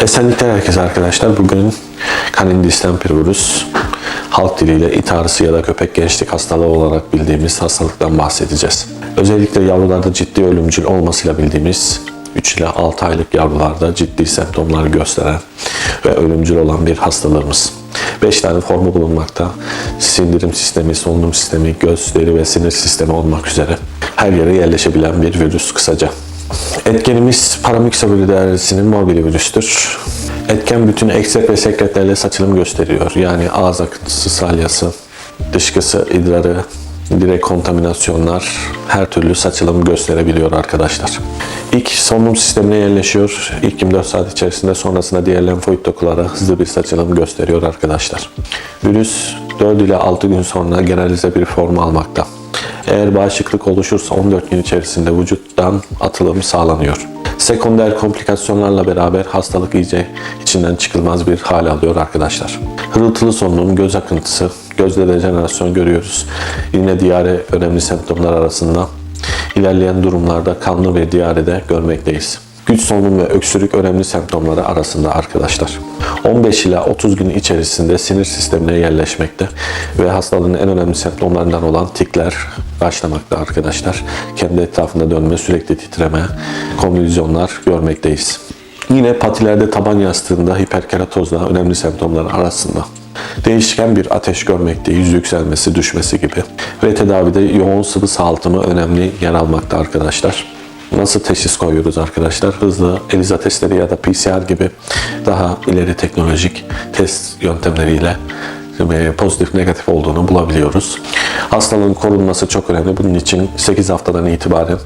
Esenlikler herkese arkadaşlar. Bugün kanin distemper virüs, halk diliyle it ağrısı ya da köpek gençlik hastalığı olarak bildiğimiz hastalıktan bahsedeceğiz. Özellikle yavrularda ciddi ölümcül olmasıyla bildiğimiz 3 ile 6 aylık yavrularda ciddi semptomlar gösteren ve ölümcül olan bir hastalığımız. 5 tane formu bulunmakta. Sindirim sistemi, solunum sistemi, göz, deri ve sinir sistemi olmak üzere her yere yerleşebilen bir virüs kısaca. Etkenimiz paramyxovirüsinin mobil virüstür. Etken bütün ekset ve sekretlerle saçılım gösteriyor. Yani ağız akıntısı, salyası, dışkısı, idrarı, direkt kontaminasyonlar her türlü saçılım gösterebiliyor arkadaşlar. İlk solunum sistemine yerleşiyor. İlk 24 saat içerisinde sonrasında diğer lenfoid dokulara hızlı bir saçılım gösteriyor arkadaşlar. Virüs 4 ile 6 gün sonra generalize bir form almakta. Eğer bağışıklık oluşursa 14 gün içerisinde vücuttan atılım sağlanıyor. Sekonder komplikasyonlarla beraber hastalık iyice içinden çıkılmaz bir hal alıyor arkadaşlar. Hırıltılı solunum, göz akıntısı, gözde dejenerasyon görüyoruz. Yine diyare önemli semptomlar arasında. İlerleyen durumlarda kanlı ve diyare de görmekteyiz. Güç solunum ve öksürük önemli semptomları arasında arkadaşlar. 15 ila 30 gün içerisinde sinir sistemine yerleşmekte ve hastalığın en önemli semptomlarından olan tikler başlamakta arkadaşlar. Kendi etrafında dönme, sürekli titreme, konvülsiyonlar görmekteyiz. Yine patilerde taban yastığında hiperkeratozda önemli semptomlar arasında. Değişken bir ateş görmekteyiz, yükselmesi, düşmesi gibi. Ve tedavide yoğun sıvı saltımı önemli yer almakta arkadaşlar. Nasıl teşhis koyuyoruz arkadaşlar? Hızlı ELISA testleri ya da PCR gibi daha ileri teknolojik test yöntemleriyle e, pozitif negatif olduğunu bulabiliyoruz. Hastalığın korunması çok önemli. Bunun için 8 haftadan itibaren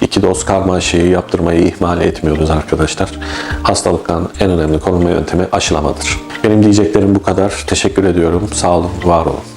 2 doz karma aşıyı yaptırmayı ihmal etmiyoruz arkadaşlar. Hastalıktan en önemli korunma yöntemi aşılamadır. Benim diyeceklerim bu kadar. Teşekkür ediyorum. Sağ olun, var olun.